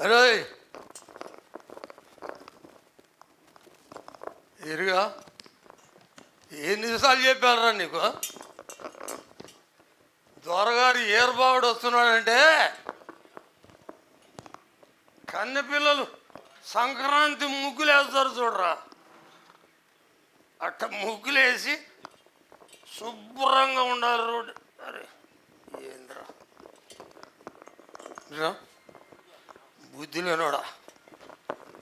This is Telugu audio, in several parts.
అరే ఎరుగా ఎన్నిసార్లు చెప్పారా నీకు? దొరగారు ఏర్బావుడు వస్తున్నాడంటే కన్నెపిల్లలు సంక్రాంతి ముగ్గులు వేస్తారు చూడరా. అట్ట ముగ్గులేసి శుభ్రంగా ఉండాలి రోడ్డు. అరే ఏంద్రా? బుద్ధి లేనోడా?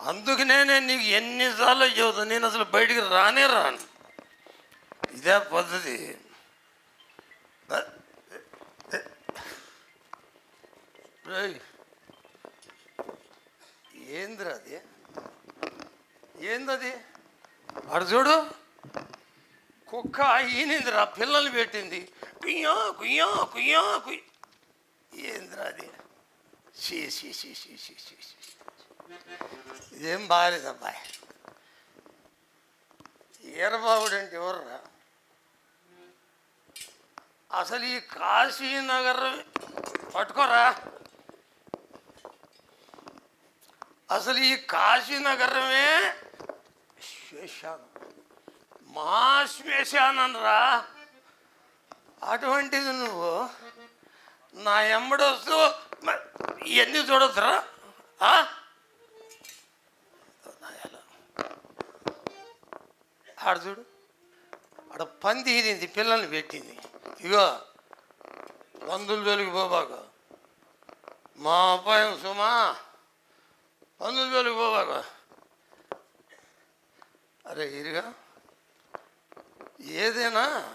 అందుకనే నేను నీకు ఎన్నిసార్లు చెబుతా నేను అసలు బయటికి రానే రాను. ఇదే పద్ధతి. ఏందిరా అది? ఏందది? అడు చూడు. కుక్క ఈనిందిరా పిల్లలు పెట్టింది. కుయ్యా కుయ్యా కుయ్యా కుయ్. ఏందిరా అది? షీ షీ షీ షీ షీ షీ షీ ఇదేం బాగాలేదబ్బా ఈరబాబుడు అంటే ఎవర్రా? అసలు ఈ కాశీనగర్ పట్టుకోరా. అసలు ఈ కాశీనగరమే శ్మశానం. మహాశ్మశానం రా అటువంటిది నువ్వు నా ఎమ్మడొస్తూ ఇవన్నీ చూడొద్దురా ఆడ చూడు. ఆడ పంది ఇది పిల్లల్ని పెట్టింది. ఇగో పందులు జోలికి పోబాక. మా అబ్బాయం సుమా పందులు జోలికి పోబాక. అరే ఇరుగా. ఏదైనా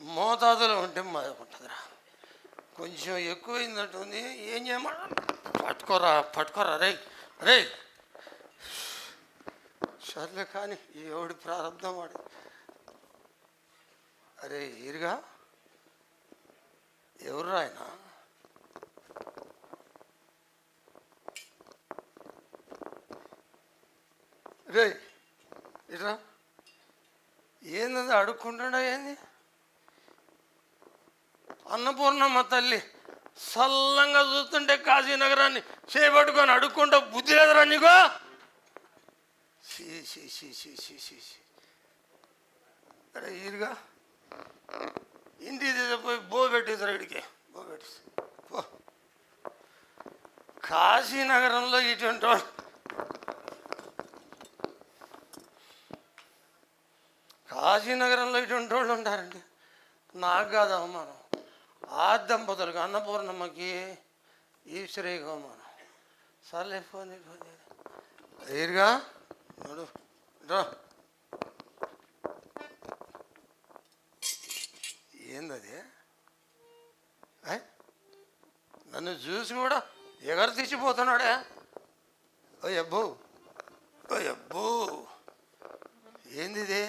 మోతాదులో ఉంటే మా ఉంటుందిరా కొంచెం ఎక్కువైందంటుంది ఏం చేయమా? పట్టుకోరా పట్టుకోరా రే రే సర్లే కానీ ఎవడి ప్రారంభం వాడి? అరే ఈరుగా? ఎవరు ఆయన? రే ఇట్రా. ఏంది అడుక్కుంటున్నా ఏంది? అన్నపూర్ణమ్మ తల్లి సల్లంగా చూస్తుంటే కాశీనగరాన్ని చేపట్టుకొని అడుక్కుంటా బుద్ధి లేదురా నీకు? షీ షీ షీ అరే ఈరుగా. ఇంటి పోయి బో పెట్టేసారు ఇడికి బో పెట్టేసి. పో. కాశీనగరంలో ఇటువంటి కాశీనగరంలో ఇటువంటి వాళ్ళు ఉంటారండి. నాకు కాదు అవమానం. ఆ దంపతులకు అన్నపూర్ణమ్మకి ఈశ్వరీగా అవమానం సర్లే ఫోన్ ఫోన్ చేయి. నడు రా. ఏందది? ఏయ్? నన్ను చూసి కూడా ఎగర తీసిపోతున్నాడే. ఓ అబ్బో ఓ అబ్బో ఏంది ఇది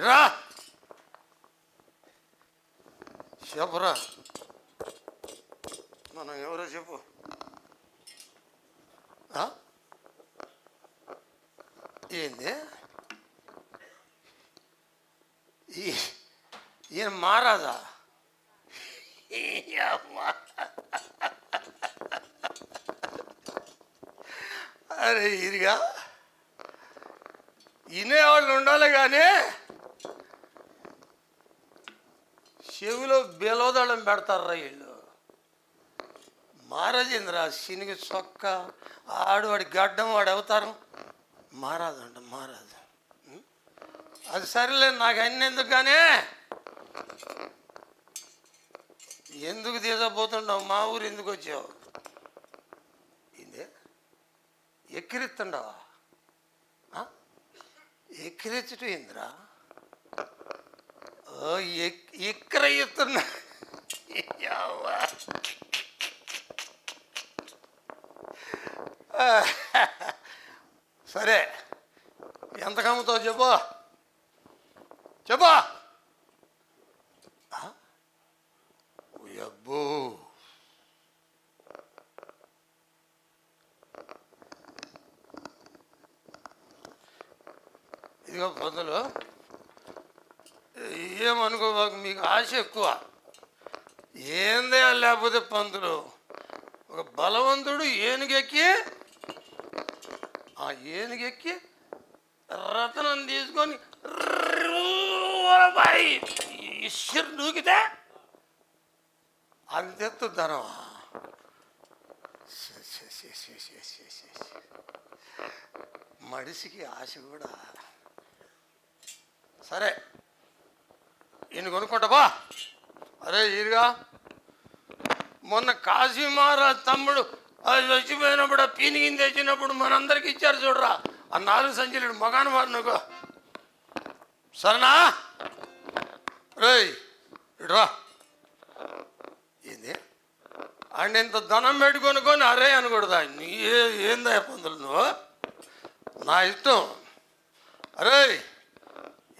రా. చెప్పురా మనం ఎవరో చెప్పు ఏంది ఈయన మారాదా అరే ఇదిగా వినేవాళ్ళు ఉండాలి కానీ చెవిలో బెలోదళం పెడతారు వీళ్ళు? మహారాజేంద్ర శనిగి చొక్క ఆడువాడి గడ్డం వాడి అవతారం. మహారాజు అంట మహారాజు. అది సరేలే నాకు అన్ని ఎందుకు కానీ? ఎందుకు తీసపోతుండవు మా ఊరు ఎందుకు వచ్చావు? ఇదే ఎక్కిరిస్తుండవా? ఆ? ఇంద్రా ఓ ఎక్ సరే ఎంత కమ్ముతావు చెప్పు. చెప్పు. అబ్బో ఇదిగో పొందలు ఏమనుకోబాకు మీకు ఆశ ఎక్కువ. ఏందే లేకపోతే పంతులు? ఒక బలవంతుడు ఏనుగెక్కి ఆ ఏనుగెక్కి రతనం తీసుకొని బాయి దూకితే అంతెత్తు ధనం ఛే, ఛే, మడిసికి ఆశ కూడా. సరే ఈయన కొనుక్కుంటావా అరే ఈరుగా మొన్న కాశీమహారాజ్ తమ్ముడు అది చచ్చిపోయినప్పుడు ఆ పీనిగిని తెచ్చినప్పుడు మనందరికి ఇచ్చారు చూడరా. ఆ నాలుగు సంచులు మగాను వారు నువ్వు సరేనా? రేయ్ ఇడ్రా ఏంది? అండ్ ఇంత ధనం పెట్టుకొనుకొని అరే అనకూడదా? నీ ఏ- ఏందా పొందులు నువ్వు? నా ఇష్టం. అరే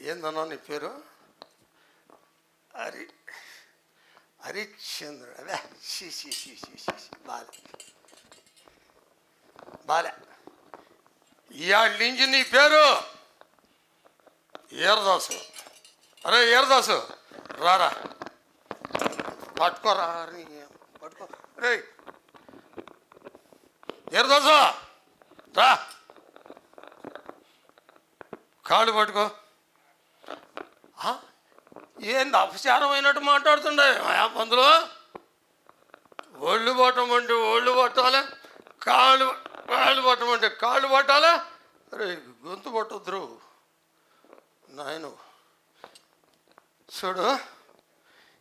ఏందన్నా నీ పేరు? హరి హరిశ్చంద్రుడు. అదే షీ షీ షీ షీ షీ షీ బాలే. బాలే. ఇవాళ నుంచి నీ పేరు ఏరదాసు. అరే ఏరదాసు రారా. పట్టుకోరా పట్టుకో. రే ఏరదాసు రా. కాళ్ళు పట్టుకో. ఏంది అపచారమైనట్టు మాట్లాడుతుండే ఆ పందులు ఒళ్ళు పట్టమంటే ఒళ్ళు పట్టాలి కాళ్ళు కాళ్ళు పట్టమంటే కాళ్ళు పట్టాలా అరే గొంతు పట్టొద్దురు నాయన చూడు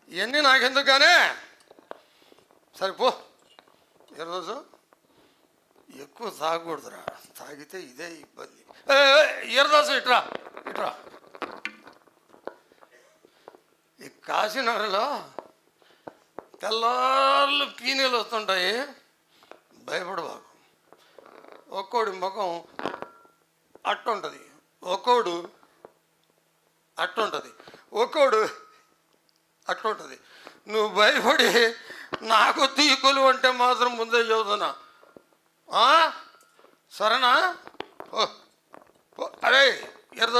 ఇవన్నీ నాకెందుకు కానీ సరిపో ఈరోజు ఎక్కువ తాగకూడదురా తాగితే ఇదే ఇబ్బంది ఈరదాసు ఇట్రా ఇట్రా ఈ కాశీనగర్లో తెల్లార్లు పీనీలు వస్తుంటాయి. భయపడబాకు ఒక్కోడి ముఖం అట్టుంటుంది. ఒక్కోడు అట్టుంటుంది. ఒక్కోడు అట్టుంటుంది. నువ్వు భయపడి నాకు తీకులు అంటే మాత్రం ముందే చదువుతున్నా సరేనా? ఓ అరే ఎర్ర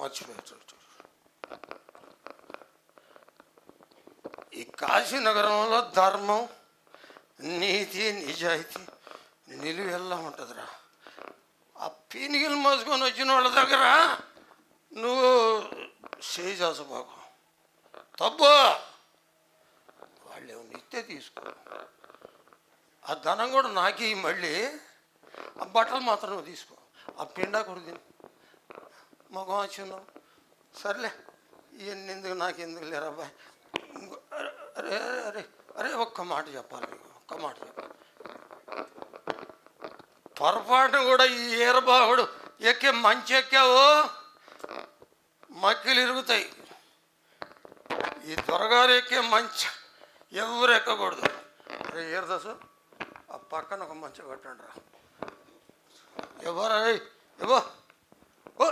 మర్చిపోయా చూడు, చూడు. ఈ కాశీనగరంలో ధర్మం నీతి నిజాయితీ నిలువెల్లా ఉంటుందిరా. ఆ పీనిగిలు మోసుకొని వచ్చిన వాళ్ళ దగ్గర నువ్వు చేయి బాబు. తప్పు వాళ్ళు నిత్తే తీసుకో. ఆ ధనం కూడా నాకే మళ్ళీ. ఆ బట్టలు మాత్రం నువ్వు తీసుకో. ఆ పిండా కూడా తిను. మగం వచ్చిందాం సర్లే ఇవన్నీ ఎందుకు నాకు ఎందుకు లేరా అబ్బాయి అరే అరే అరే అరే ఒక్క మాట చెప్పాలి ఒక్క మాట చెప్పాలి. పొరపాటున కూడా ఈ ఈరబాహుడు ఎక్కే మంచి ఎక్కావు? మక్కిలు ఇరుగుతాయి. ఈ దొరగారు ఎక్కే మంచి ఎవరు ఎక్కకూడదు. అరే ఈరదాసు ఆ పక్కన ఒక మంచి కట్టండి రా. ఎవరు అరే ఇవ్వ ఓ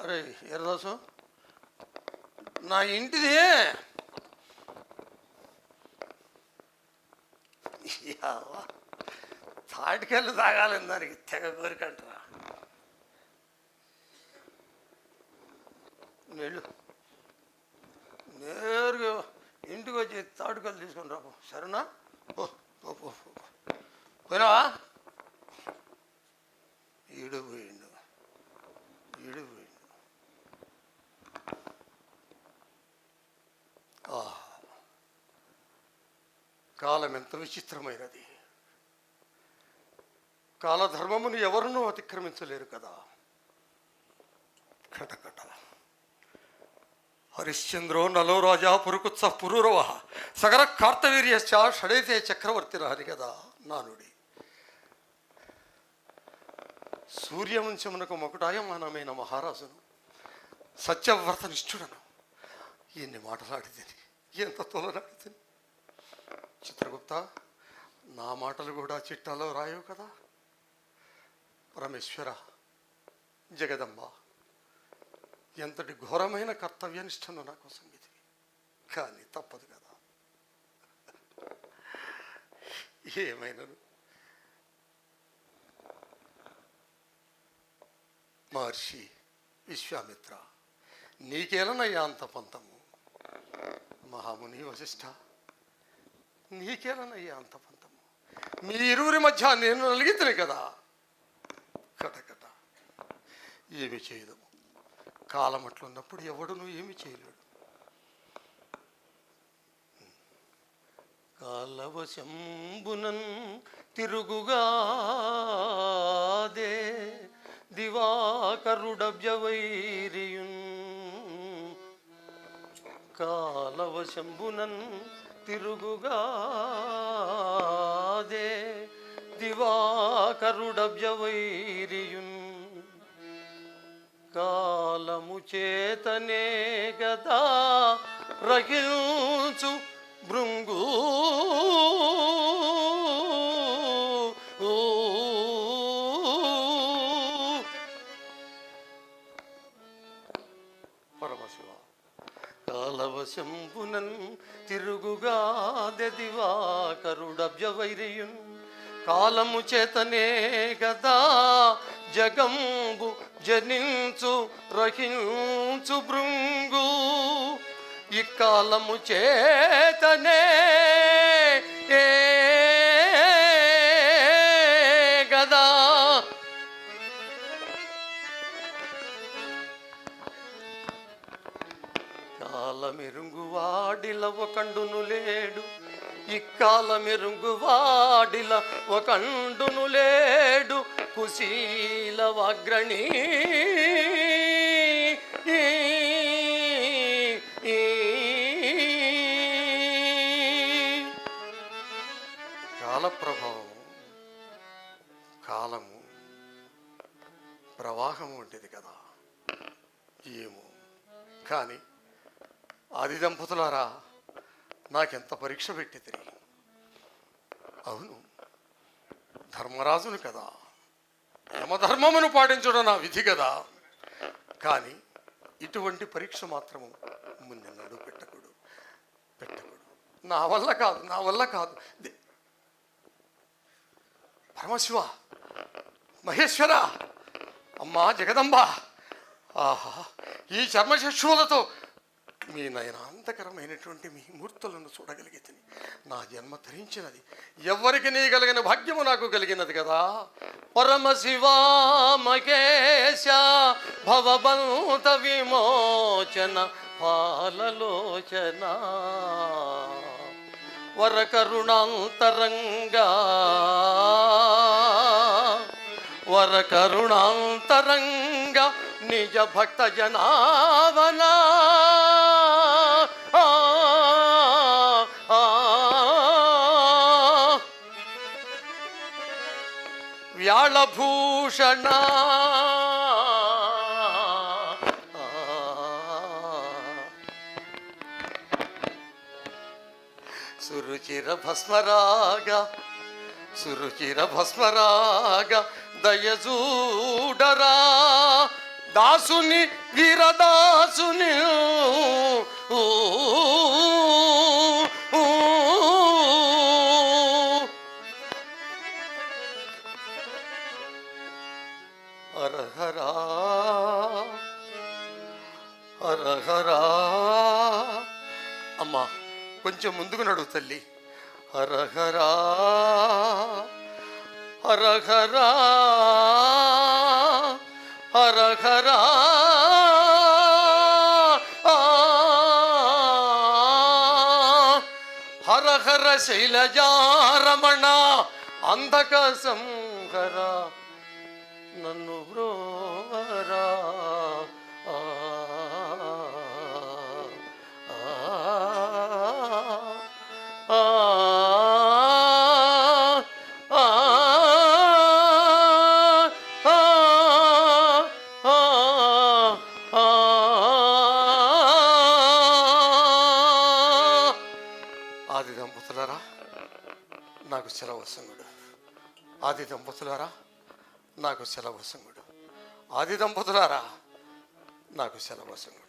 అరే ఈరదాసు నా ఇంటిది తాటికెళ్ళు తాగాలని దానికి తెగ కోరికంటరా వెళ్ళు. నేరుగా ఇంటికి వచ్చి తాటికల్లు తీసుకొని రాపు సరేనా? పో. పోయినావా? కాలం ఎంత విచిత్రమైనది. కాలధర్మమును ఎవరునూ అతిక్రమించలేరు కదా. కటకట హరిశ్చంద్రో నలో రాజా పురుకుత్స పురూరవ. సగర కార్తవీర్యశ్చ షడైతే చక్రవర్తి హరి కదా నానుడి. సూర్యవంశమునకు మొకటాయమానమైన మహారాజును సత్యవ్రత నిష్ఠుడను ఎన్ని మాటలాడితే ఎంత తోలనాడితే చిత్రగుప్త నా మాటలు కూడా చిట్టాలో రాయవు కదా? పరమేశ్వర జగదంబ ఎంతటి ఘోరమైన కర్తవ్యనిష్టను నా కోసం ఇది కానీ తప్పదు కదా? ఏమైనను? మహర్షి విశ్వామిత్ర నీకేలనయ్యా అంత పంతము? మహాముని వశిష్ఠ నీకేనయ్యా అంత పంతము? మీ ఇరువురి మధ్య నేను నలిగితేనే కదా? కటకట ఏమి చేయదు కాలం అట్లున్నప్పుడు ఎవడును ఏమి చేయలేడు. కాలవశంబునన్ తిరుగుగాదే దివాకరుడవ్యవైరియున్. కాలవశంబునన్ తిరుగుగాదే దివాకరుడవ్యవైరియున్. కాలము చేతనే గదా రగిల్చు కాలము చేతనే గదా జగంబు జనించు రహించు భృంగు. ఈ కాలము చేతనే ఏ గదా. కాలమెరుంగువాడిల ఒకండును లేడు ఇక్కాలమెరుంగువాడిల ఒకండును లేడు కుశీల వగ్రణి కాలప్రభావం కాలము ప్రవాహం వంటిది కదా. ఏమో. కానీ ఆది దంపతులారా నాకెంత పరీక్ష పెట్టింది అవును. ధర్మరాజును కదా. యమధర్మమును పాటించడం నా విధి కదా. కానీ ఇటువంటి పరీక్ష మాత్రము ముందెన్నడూ పెట్టకూడదు పెట్టకూడదు నా వల్ల కాదు నా వల్ల కాదు. దే- పరమశివ మహేశ్వర అమ్మా జగదంబ. ఆహా ఈ చర్మశిశువులతో మీ నయనాంతకరమైనటువంటి మీ మూర్తులను చూడగలిగితే నా జన్మ ధరించినది. ఎవ్వరికి నీ కలిగిన భాగ్యము నాకు కలిగినది కదా? పరమశివ మహేశ భవబంత విమోచన పాలలోచన. వరకరుణాంతరంగా వరకరుణాంతరంగా నిజ భక్త జనావనా. వ్యాళభూషణ. సురుచిర భస్మరాగ సురుచిర భస్మరాగ దయజూడరా దాసుని వీరదాసుని. హరహరా హరహరా. అమ్మా కొంచెం ముందుకు నడువు తల్లి. హరహరా హరహరా. హరహరా ఆ, హరహర శైలజారమణ అంధక సంహర నన్ను సెలవు సంగుడు ఆది దంపతులారా నాకు సెలవు సంగుడు ఆది దంపతులారా నాకు సెలవు సంగుడు